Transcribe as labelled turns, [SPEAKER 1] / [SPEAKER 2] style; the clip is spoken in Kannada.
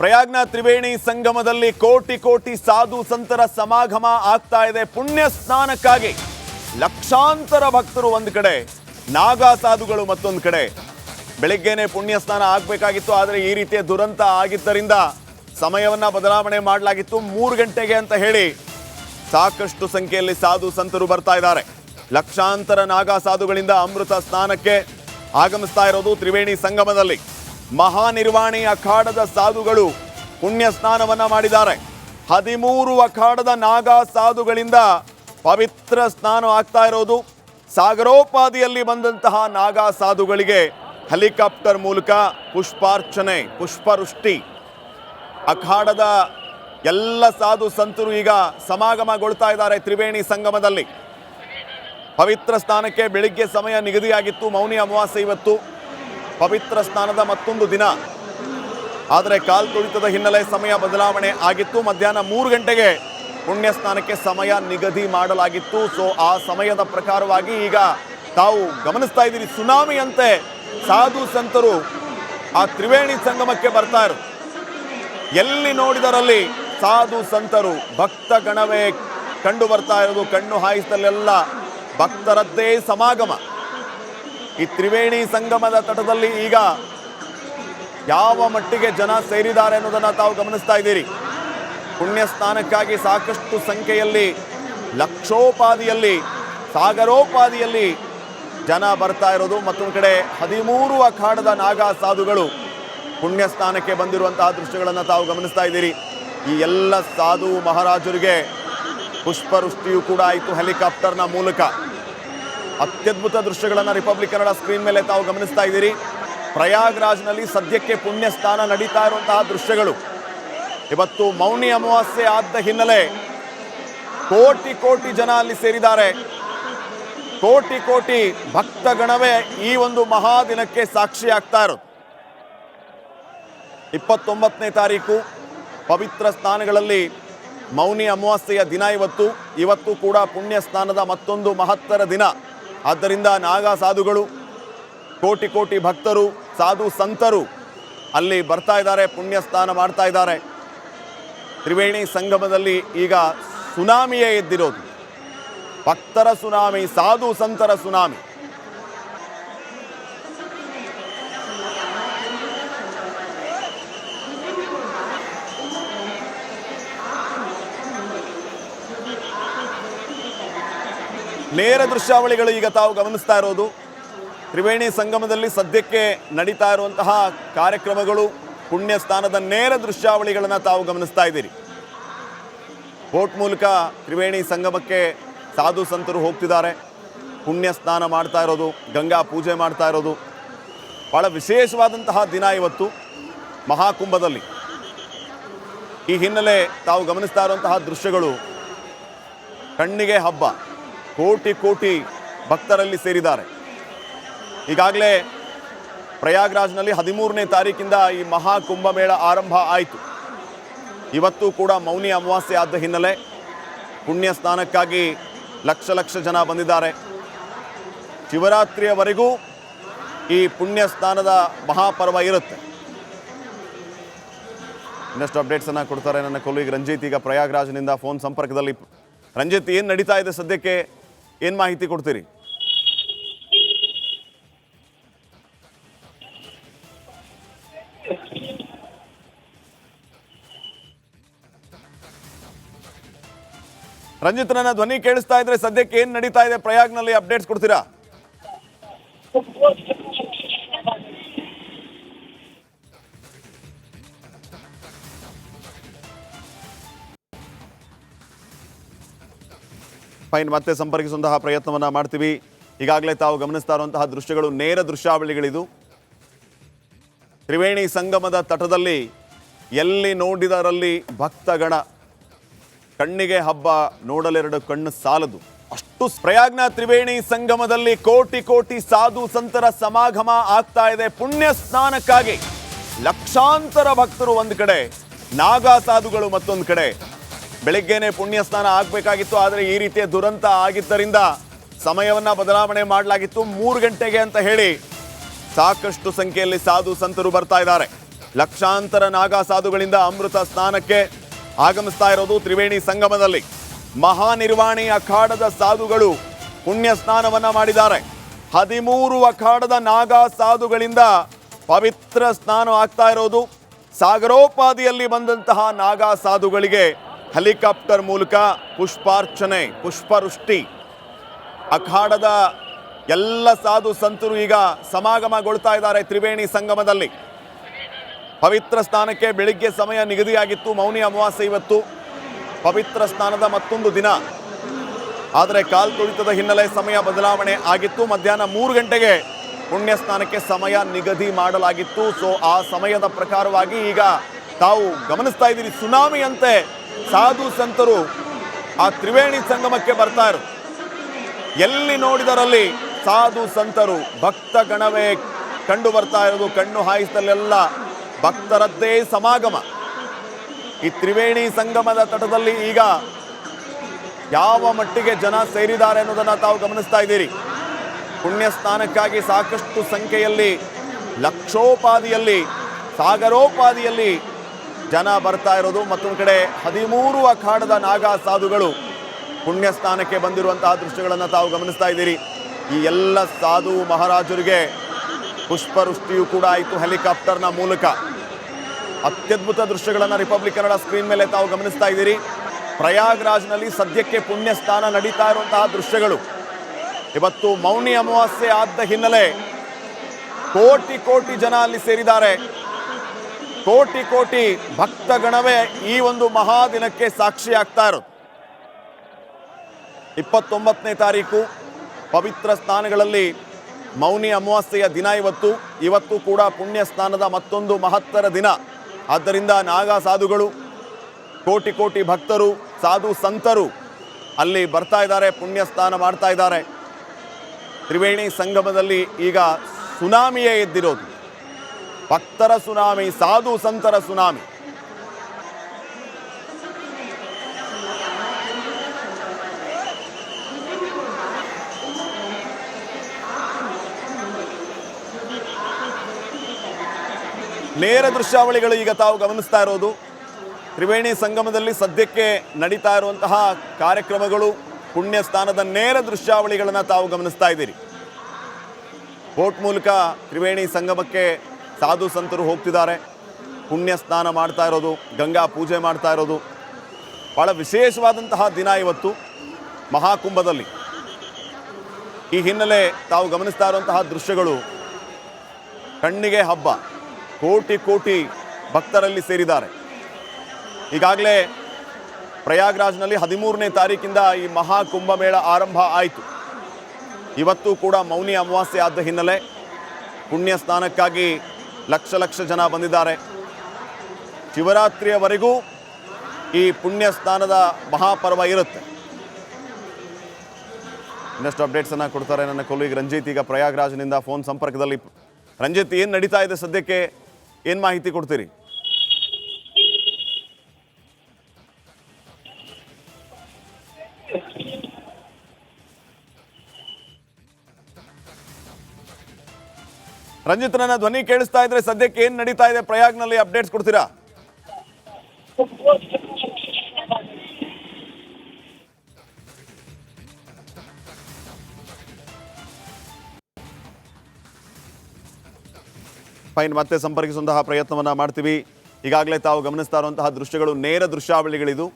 [SPEAKER 1] ಪ್ರಯಾಗ್ನ ತ್ರಿವೇಣಿ ಸಂಗಮದಲ್ಲಿ ಕೋಟಿ ಕೋಟಿ ಸಾಧು ಸಂತರ ಸಮಾಗಮ ಆಗ್ತಾ ಇದೆ. ಪುಣ್ಯ ಸ್ನಾನಕ್ಕಾಗಿ ಲಕ್ಷಾಂತರ ಭಕ್ತರು ಒಂದು ಕಡೆ, ನಾಗಾ ಸಾಧುಗಳು ಮತ್ತೊಂದು ಕಡೆ. ಬೆಳಿಗ್ಗೆನೆ ಪುಣ್ಯ ಸ್ನಾನ ಆಗಬೇಕಾಗಿತ್ತು, ಆದರೆ ಈ ರೀತಿಯ ದುರಂತ ಆಗಿದ್ದರಿಂದ ಸಮಯವನ್ನ ಬದಲಾವಣೆ ಮಾಡಲಾಗಿತ್ತು ಮೂರು ಗಂಟೆಗೆ ಅಂತ ಹೇಳಿ ಸಾಕಷ್ಟು ಸಂಖ್ಯೆಯಲ್ಲಿ ಸಾಧು ಸಂತರು ಬರ್ತಾ ಇದ್ದಾರೆ. ಲಕ್ಷಾಂತರ ನಾಗಾ ಸಾಧುಗಳಿಂದ ಅಮೃತ ಸ್ನಾನಕ್ಕೆ ಆಗಮಿಸ್ತಾ ಇರೋದು ತ್ರಿವೇಣಿ ಸಂಗಮದಲ್ಲಿ. ಮಹಾನಿರ್ವಾಣಿ ಅಖಾಡದ ಸಾಧುಗಳು ಪುಣ್ಯ ಸ್ನಾನವನ್ನ ಮಾಡಿದ್ದಾರೆ. ಹದಿಮೂರು ಅಖಾಡದ ನಾಗಾ ಸಾಧುಗಳಿಂದ ಪವಿತ್ರ ಸ್ನಾನ ಆಗ್ತಾ ಇರೋದು. ಸಾಗರೋಪಾದಿಯಲ್ಲಿ ಬಂದಂತಹ ನಾಗಾ ಸಾಧುಗಳಿಗೆ ಹೆಲಿಕಾಪ್ಟರ್ ಮೂಲಕ ಪುಷ್ಪಾರ್ಚನೆ, ಪುಷ್ಪವೃಷ್ಟಿ. ಅಖಾಡದ ಎಲ್ಲ ಸಾಧು ಸಂತರು ಈಗ ಸಮಾಗಮಗೊಳ್ತಾ ಇದ್ದಾರೆ ತ್ರಿವೇಣಿ ಸಂಗಮದಲ್ಲಿ. ಪವಿತ್ರ ಸ್ನಾನಕ್ಕೆ ಬೆಳಿಗ್ಗೆ ಸಮಯ ನಿಗದಿಯಾಗಿತ್ತು, ಮೌನಿ ಅಮಾವಾಸ್ಯೆ ಇವತ್ತು. ಪವಿತ್ರ ಸ್ನಾನದ ಮತ್ತೊಂದು ದಿನ. ಆದರೆ ಕಾಲ್ ತುಳಿತದ ಹಿನ್ನೆಲೆ ಸಮಯ ಬದಲಾವಣೆ ಆಗಿತ್ತು. ಮಧ್ಯಾಹ್ನ ಮೂರು ಗಂಟೆಗೆ ಪುಣ್ಯ ಸ್ನಾನಕ್ಕೆ ಸಮಯ ನಿಗದಿ ಮಾಡಲಾಗಿತ್ತು. ಸೊ ಆ ಸಮಯದ ಪ್ರಕಾರವಾಗಿ ಈಗ ತಾವು ಗಮನಿಸ್ತಾ ಇದ್ದೀರಿ. ಸುನಾಮಿಯಂತೆ ಸಾಧು ಸಂತರು ಆ ತ್ರಿವೇಣಿ ಸಂಗಮಕ್ಕೆ ಬರ್ತಾ ಇರು. ಎಲ್ಲಿ ನೋಡಿದರಲ್ಲಿ ಸಾಧು ಸಂತರು ಭಕ್ತ ಗಣವೇ ಕಂಡು ಬರ್ತಾ ಇರೋದು, ಕಣ್ಣು ಹಾಯಿಸಿದಲ್ಲೆಲ್ಲ ಭಕ್ತರದ್ದೇ ಸಮಾಗಮ. ಈ ತ್ರಿವೇಣಿ ಸಂಗಮದ ತಟದಲ್ಲಿ ಈಗ ಯಾವ ಮಟ್ಟಿಗೆ ಜನ ಸೇರಿದ್ದಾರೆ ಅನ್ನೋದನ್ನ ತಾವು ಗಮನಿಸ್ತಾ ಇದ್ದೀರಿ. ಪುಣ್ಯ ಸ್ನಾನಕ್ಕಾಗಿ ಸಾಕಷ್ಟು ಸಂಖ್ಯೆಯಲ್ಲಿ, ಲಕ್ಷೋಪಾದಿಯಲ್ಲಿ, ಸಾಗರೋಪಾದಿಯಲ್ಲಿ ಜನ ಬರ್ತಾ ಇರೋದು. ಮತ್ತೊಂದು ಕಡೆ ಹದಿಮೂರು ಅಖಾಡದ ನಾಗಾ ಸಾಧುಗಳು ಪುಣ್ಯ ಸ್ನಾನಕ್ಕೆ ಬಂದಿರುವಂತಹ ದೃಶ್ಯಗಳನ್ನು ತಾವು ಗಮನಿಸ್ತಾ ಇದ್ದೀರಿ. ಈ ಎಲ್ಲ ಸಾಧು ಮಹಾರಾಜರಿಗೆ ಪುಷ್ಪವೃಷ್ಟಿಯೂ ಕೂಡ ಆಯಿತು, ಹೆಲಿಕಾಪ್ಟರ್ನ ಮೂಲಕ. ಅತ್ಯದ್ಭುತ ದೃಶ್ಯಗಳನ್ನು ರಿಪಬ್ಲಿಕ್ ಕನ್ನಡ ಸ್ಕ್ರೀನ್ ಮೇಲೆ ತಾವು ಗಮನಿಸ್ತಾ ಇದ್ದೀರಿ. ಪ್ರಯಾಗ್ರಾಜ್ನಲ್ಲಿ ಸದ್ಯಕ್ಕೆ ಪುಣ್ಯ ಸ್ಥಾನ ನಡೀತಾ ಇರುವಂತಹ ದೃಶ್ಯಗಳು. ಇವತ್ತು ಮೌನಿ ಅಮಾವಾಸ್ಯೆ ಆದ ಹಿನ್ನೆಲೆ ಕೋಟಿ ಕೋಟಿ ಜನ ಅಲ್ಲಿ ಸೇರಿದ್ದಾರೆ. ಕೋಟಿ ಕೋಟಿ ಭಕ್ತಗಣವೇ ಈ ಒಂದು ಮಹಾದಿನಕ್ಕೆ ಸಾಕ್ಷಿ ಆಗ್ತಾ ಇರೋದು. ಇಪ್ಪತ್ತೊಂಬತ್ತನೇ ತಾರೀಕು, ಪವಿತ್ರ ಸ್ಥಾನಗಳಲ್ಲಿ ಮೌನಿ ಅಮಾವಾಸ್ಯೆಯ ದಿನ ಇವತ್ತು. ಇವತ್ತು ಕೂಡ ಪುಣ್ಯ ಸ್ನಾನದ ಮತ್ತೊಂದು ಮಹತ್ತರ ದಿನ. ಆದ್ದರಿಂದ ನಾಗಾ ಸಾಧುಗಳು, ಕೋಟಿ ಕೋಟಿ ಭಕ್ತರು, ಸಾಧು ಸಂತರು ಅಲ್ಲಿ ಬರ್ತಾ ಇದ್ದಾರೆ, ಪುಣ್ಯ ಸ್ನಾನ ಮಾಡ್ತಾ ಇದ್ದಾರೆ. ತ್ರಿವೇಣಿ ಸಂಗಮದಲ್ಲಿ ಈಗ ಸುನಾಮಿಯೇ ಎದ್ದಿರೋದು. ಭಕ್ತರ ಸುನಾಮಿ, ಸಾಧು ಸಂತರ ಸುನಾಮಿ. ನೇರ ದೃಶ್ಯಾವಳಿಗಳು ಈಗ ತಾವು ಗಮನಿಸ್ತಾ ಇರೋದು. ತ್ರಿವೇಣಿ ಸಂಗಮದಲ್ಲಿ ಸದ್ಯಕ್ಕೆ ನಡೀತಾ ಇರುವಂತಹ ಕಾರ್ಯಕ್ರಮಗಳು ಪುಣ್ಯ ಸ್ಥಾನದ ನೇರ ದೃಶ್ಯಾವಳಿಗಳನ್ನು ತಾವು ಗಮನಿಸ್ತಾ ಇದ್ದೀರಿ. ಬೋಟ್ ಮೂಲಕ ತ್ರಿವೇಣಿ ಸಂಗಮಕ್ಕೆ ಸಾಧು ಸಂತರು ಹೋಗ್ತಿದ್ದಾರೆ. ಪುಣ್ಯ ಸ್ನಾನ ಮಾಡ್ತಾ ಇರೋದು, ಗಂಗಾ ಪೂಜೆ ಮಾಡ್ತಾ ಇರೋದು. ಭಾಳ ವಿಶೇಷವಾದಂತಹ ದಿನ ಇವತ್ತು ಮಹಾಕುಂಭದಲ್ಲಿ. ಈ ಹಿನ್ನೆಲೆ ತಾವು ಗಮನಿಸ್ತಾ ಇರುವಂತಹ ದೃಶ್ಯಗಳು ಕಣ್ಣಿಗೆ ಹಬ್ಬ. ಕೋಟಿ ಕೋಟಿ ಭಕ್ತರಲ್ಲಿ ಸೇರಿದ್ದಾರೆ. ಈಗಾಗಲೇ ಪ್ರಯಾಗ್ರಾಜ್ನಲ್ಲಿ ಹದಿಮೂರನೇ ತಾರೀಕಿಂದ ಈ ಮಹಾ ಕುಂಭಮೇಳ ಆರಂಭ ಆಯಿತು. ಇವತ್ತು ಕೂಡ ಮೌನಿ ಅಮಾವಾಸ್ಯೆ ಆದ ಹಿನ್ನೆಲೆ ಪುಣ್ಯ ಸ್ನಾನಕ್ಕಾಗಿ ಲಕ್ಷ ಲಕ್ಷ ಜನ ಬಂದಿದ್ದಾರೆ. ಶಿವರಾತ್ರಿಯವರೆಗೂ ಈ ಪುಣ್ಯ ಸ್ನಾನದ ಮಹಾಪರ್ವ ಇರುತ್ತೆ. ಇನ್ನಷ್ಟು ಅಪ್ಡೇಟ್ಸನ್ನು ಕೊಡ್ತಾರೆ ನನ್ನ ಕೊಲೀಗ್ ರಂಜಿತ್. ಈಗ ಪ್ರಯಾಗ್ರಾಜ್ನಿಂದ ಫೋನ್ ಸಂಪರ್ಕದಲ್ಲಿ ರಂಜಿತ್ ಏನು ನಡೀತಾ ಇದೆ ಸದ್ಯಕ್ಕೆ? ಏನು ಮಾಹಿತಿ ಕೊಡ್ತೀರಿ? ರಂಜಿತ್ ನನ್ನ ಧ್ವನಿ ಕೇಳಿಸ್ತಾ ಇದ್ರೆ ಸದ್ಯಕ್ಕೆ ಏನ್ ನಡೀತಾ ಇದೆ ಪ್ರಯಾಗ್ನಲ್ಲಿ ಅಪ್ಡೇಟ್ಸ್ ಕೊಡ್ತೀರಾ? ಫೈನ್ ಮತ್ತೆ ಸಂಪರ್ಕಿಸುವಂತಹ ಪ್ರಯತ್ನವನ್ನು ಮಾಡ್ತೀವಿ. ಈಗಾಗಲೇ ತಾವು ಗಮನಿಸ್ತಾ ಇರುವಂತಹ ದೃಶ್ಯಗಳು ನೇರ ದೃಶ್ಯಾವಳಿಗಳಿದು. ತ್ರಿವೇಣಿ ಸಂಗಮದ ತಟದಲ್ಲಿ ಎಲ್ಲಿ ನೋಡಿದರಲ್ಲಿ ಭಕ್ತಗಣ ಕಣ್ಣಿಗೆ ಹಬ್ಬ ನೋಡಲೆರಡು ಕಣ್ಣು ಸಾಲದು. ಅಷ್ಟು ಪ್ರಯಾಗ್ನ ತ್ರಿವೇಣಿ ಸಂಗಮದಲ್ಲಿ ಕೋಟಿ ಕೋಟಿ ಸಾಧು ಸಂತರ ಸಮಾಗಮ ಆಗ್ತಾ ಇದೆ ಪುಣ್ಯ ಸ್ನಾನಕ್ಕಾಗಿ. ಲಕ್ಷಾಂತರ ಭಕ್ತರು ಒಂದು ಕಡೆ ನಾಗಾ ಸಾಧುಗಳು ಮತ್ತೊಂದು ಕಡೆ. ಬೆಳಿಗ್ಗೆನೆ ಪುಣ್ಯ ಸ್ನಾನ ಆಗಬೇಕಾಗಿತ್ತು, ಆದರೆ ಈ ರೀತಿಯ ದುರಂತ ಆಗಿದ್ದರಿಂದ ಸಮಯವನ್ನು ಬದಲಾವಣೆ ಮಾಡಲಾಗಿತ್ತು ಮೂರು ಗಂಟೆಗೆ ಅಂತ ಹೇಳಿ ಸಾಕಷ್ಟು ಸಂಖ್ಯೆಯಲ್ಲಿ ಸಾಧು ಸಂತರು ಬರ್ತಾ ಇದ್ದಾರೆ. ಲಕ್ಷಾಂತರ ನಾಗಾ ಸಾಧುಗಳಿಂದ ಅಮೃತ ಸ್ನಾನಕ್ಕೆ ಆಗಮಿಸ್ತಾ ಇರೋದು ತ್ರಿವೇಣಿ ಸಂಗಮದಲ್ಲಿ. ಮಹಾನಿರ್ವಾಣಿ ಅಖಾಡದ ಸಾಧುಗಳು ಪುಣ್ಯ ಸ್ನಾನವನ್ನ ಮಾಡಿದ್ದಾರೆ. ಹದಿಮೂರು ಅಖಾಡದ ನಾಗಾ ಸಾಧುಗಳಿಂದ ಪವಿತ್ರ ಸ್ನಾನ ಆಗ್ತಾ ಇರೋದು. ಸಾಗರೋಪಾದಿಯಲ್ಲಿ ಬಂದಂತಹ ನಾಗಾ ಸಾಧುಗಳಿಗೆ ಹೆಲಿಕಾಪ್ಟರ್ ಮೂಲಕ ಪುಷ್ಪಾರ್ಚನೆ, ಪುಷ್ಪವೃಷ್ಟಿ. ಅಖಾಡದ ಎಲ್ಲ ಸಾಧು ಸಂತರು ಈಗ ಸಮಾಗಮಗೊಳ್ತಾ ಇದ್ದಾರೆ ತ್ರಿವೇಣಿ ಸಂಗಮದಲ್ಲಿ. ಪವಿತ್ರ ಸ್ನಾನಕ್ಕೆ ಬೆಳಿಗ್ಗೆ ಸಮಯ ನಿಗದಿಯಾಗಿತ್ತು, ಮೌನಿ ಅಮಾವಾಸ್ಯೆ ಇವತ್ತು. ಪವಿತ್ರ ಸ್ನಾನದ ಮತ್ತೊಂದು ದಿನ. ಆದರೆ ಕಾಲ್ ತುಳಿತದ ಹಿನ್ನೆಲೆ ಸಮಯ ಬದಲಾವಣೆ ಆಗಿತ್ತು. ಮಧ್ಯಾಹ್ನ ಮೂರು ಗಂಟೆಗೆ ಪುಣ್ಯ ಸ್ನಾನಕ್ಕೆ ಸಮಯ ನಿಗದಿ ಮಾಡಲಾಗಿತ್ತು. ಸೊ ಆ ಸಮಯದ ಪ್ರಕಾರವಾಗಿ ಈಗ ತಾವು ಗಮನಿಸ್ತಾ ಇದ್ದೀರಿ, ಸುನಾಮಿಯಂತೆ ಸಾಧು ಸಂತರು ಆ ತ್ರಿವೇಣಿ ಸಂಗಮಕ್ಕೆ ಬರ್ತಾ ಇರು ಎಲ್ಲಿ ನೋಡಿದರಲ್ಲಿ ಸಾಧು ಸಂತರು ಭಕ್ತ ಗಣವೇ ಕಂಡು ಬರ್ತಾ ಇರೋದು, ಕಣ್ಣು ಹಾಯಿಸಿದಲ್ಲೆಲ್ಲ ಭಕ್ತರದ್ದೇ ಸಮಾಗಮ. ಈ ತ್ರಿವೇಣಿ ಸಂಗಮದ ತಟದಲ್ಲಿ ಈಗ ಯಾವ ಮಟ್ಟಿಗೆ ಜನ ಸೇರಿದ್ದಾರೆ ಅನ್ನೋದನ್ನು ತಾವು ಗಮನಿಸ್ತಾ ಇದ್ದೀರಿ. ಪುಣ್ಯ ಸ್ಥಾನಕ್ಕಾಗಿ ಸಾಕಷ್ಟು ಸಂಖ್ಯೆಯಲ್ಲಿ ಲಕ್ಷೋಪಾದಿಯಲ್ಲಿ, ಸಾಗರೋಪಾದಿಯಲ್ಲಿ ಜನ ಬರ್ತಾ ಇರೋದು, ಮತ್ತೊಂದು ಕಡೆ ಹದಿಮೂರು ಅಖಾಡದ ನಾಗಾ ಸಾಧುಗಳು ಪುಣ್ಯ ಸ್ಥಾನಕ್ಕೆ ಬಂದಿರುವಂತಹ ದೃಶ್ಯಗಳನ್ನು ತಾವು ಗಮನಿಸ್ತಾ ಇದ್ದೀರಿ. ಈ ಎಲ್ಲ ಸಾಧು ಮಹಾರಾಜರಿಗೆ ಪುಷ್ಪವೃಷ್ಟಿಯೂ ಕೂಡ ಆಯಿತು ಹೆಲಿಕಾಪ್ಟರ್ನ ಮೂಲಕ. ಅತ್ಯದ್ಭುತ ದೃಶ್ಯಗಳನ್ನು ರಿಪಬ್ಲಿಕ್ ಕನ್ನಡ ಸ್ಕ್ರೀನ್ ಮೇಲೆ ತಾವು ಗಮನಿಸ್ತಾ ಇದ್ದೀರಿ. ಪ್ರಯಾಗ್ರಾಜ್ನಲ್ಲಿ ಸದ್ಯಕ್ಕೆ ಪುಣ್ಯ ಸ್ಥಾನ ನಡೀತಾ ಇರುವಂತಹ ದೃಶ್ಯಗಳು. ಇವತ್ತು ಮೌನಿ ಅಮಾವಾಸ್ಯೆ ಆದ ಹಿನ್ನೆಲೆ ಕೋಟಿ ಕೋಟಿ ಜನ ಅಲ್ಲಿ ಸೇರಿದ್ದಾರೆ. ಕೋಟಿ ಕೋಟಿ ಭಕ್ತಗಣವೇ ಈ ಒಂದು ಮಹಾದಿನಕ್ಕೆ ಸಾಕ್ಷಿ ಆಗ್ತಾ ಇರೋದು. ಇಪ್ಪತ್ತೊಂಬತ್ತನೇ ತಾರೀಕು, ಪವಿತ್ರ ಸ್ನಾನಗಳಲ್ಲಿ ಮೌನಿ ಅಮಾವಾಸ್ಯೆಯ ದಿನ ಇವತ್ತು. ಇವತ್ತು ಕೂಡ ಪುಣ್ಯ ಸ್ನಾನದ ಮತ್ತೊಂದು ಮಹತ್ತರ ದಿನ. ಆದ್ದರಿಂದ ನಾಗಾ ಸಾಧುಗಳು, ಕೋಟಿ ಕೋಟಿ ಭಕ್ತರು, ಸಾಧು ಸಂತರು ಅಲ್ಲಿ ಬರ್ತಾ ಇದ್ದಾರೆ, ಪುಣ್ಯ ಸ್ನಾನ ಮಾಡ್ತಾ ಇದ್ದಾರೆ. ತ್ರಿವೇಣಿ ಸಂಗಮದಲ್ಲಿ ಈಗ ಸುನಾಮಿಯೇ ಎದ್ದಿರೋದು. ಭಕ್ತರ ಸುನಾಮಿ, ಸಾಧು ಸಂತರ ಸುನಾಮಿ. ನೇರ ದೃಶ್ಯಾವಳಿಗಳು ಈಗ ತಾವು ಗಮನಿಸ್ತಾ ಇರೋದು. ತ್ರಿವೇಣಿ ಸಂಗಮದಲ್ಲಿ ಸದ್ಯಕ್ಕೆ ನಡೀತಾ ಇರುವಂತಹ ಕಾರ್ಯಕ್ರಮಗಳು ಪುಣ್ಯ ಸ್ಥಾನದ ನೇರ ದೃಶ್ಯಾವಳಿಗಳನ್ನು ತಾವು ಗಮನಿಸ್ತಾ ಇದ್ದೀರಿ. ಬೋಟ್ ಮೂಲಕ ತ್ರಿವೇಣಿ ಸಂಗಮಕ್ಕೆ ಸಾಧು ಸಂತರು ಹೋಗ್ತಿದ್ದಾರೆ. ಪುಣ್ಯ ಸ್ನಾನ ಮಾಡ್ತಾ ಇರೋದು, ಗಂಗಾ ಪೂಜೆ ಮಾಡ್ತಾ ಇರೋದು. ಭಾಳ ವಿಶೇಷವಾದಂತಹ ದಿನ ಇವತ್ತು ಮಹಾಕುಂಭದಲ್ಲಿ. ಈ ಹಿನ್ನೆಲೆ ತಾವು ಗಮನಿಸ್ತಾ ಇರುವಂತಹ ದೃಶ್ಯಗಳು ಕಣ್ಣಿಗೆ ಹಬ್ಬ. ಕೋಟಿ ಕೋಟಿ ಭಕ್ತರಲ್ಲಿ ಸೇರಿದ್ದಾರೆ. ಈಗಾಗಲೇ ಪ್ರಯಾಗ್ರಾಜ್ನಲ್ಲಿ ಹದಿಮೂರನೇ ತಾರೀಕಿಂದ ಈ ಮಹಾ ಕುಂಭಮೇಳ ಆರಂಭ ಆಯಿತು. ಇವತ್ತು ಕೂಡ ಮೌನಿ ಅಮಾವಾಸ್ಯೆ ಆದ ಹಿನ್ನೆಲೆ ಪುಣ್ಯ ಸ್ನಾನಕ್ಕಾಗಿ ಲಕ್ಷ ಲಕ್ಷ ಜನ ಬಂದಿದ್ದಾರೆ. ಶಿವರಾತ್ರಿಯವರೆಗೂ ಈ ಪುಣ್ಯ ಸ್ನಾನದ ಮಹಾಪರ್ವ ಇರುತ್ತೆ. ಇನ್ನಷ್ಟು ಅಪ್ಡೇಟ್ಸನ್ನು ಕೊಡ್ತಾರೆ ನನ್ನ ಕೊಲೀಗ್ ರಂಜಿತ್. ಈಗ ಪ್ರಯಾಗ್ರಾಜ್ನಿಂದ ಫೋನ್ ಸಂಪರ್ಕದಲ್ಲಿ. ರಂಜಿತ್, ಏನು ನಡೀತಾ ಇದೆ ಸದ್ಯಕ್ಕೆ? ಏನು ಮಾಹಿತಿ ಕೊಡ್ತೀರಿ? ರಂಜಿತ್ ನನ್ನ ಧ್ವನಿ ಕೇಳಿಸ್ತಾ ಇದ್ರೆ ಸದ್ಯಕ್ಕೆ ಏನ್ ನಡೀತಾ ಇದೆ? ಪ್ರಯಾಗ್ನಲ್ಲಿ ಅಪ್ಡೇಟ್ಸ್ ಕೊಡ್ತೀರಾ? ಫೈನ್ ಮತ್ತೆ ಸಂಪರ್ಕಿಸುವಂತಹ ಪ್ರಯತ್ನವನ್ನ ಮಾಡ್ತೀವಿ. ಈಗಾಗಲೇ ತಾವು ಗಮನಿಸ್ತಾ ಇರುವಂತಹ ದೃಶ್ಯಗಳು, ನೇರ ದೃಶ್ಯಾವಳಿಗಳಿದು.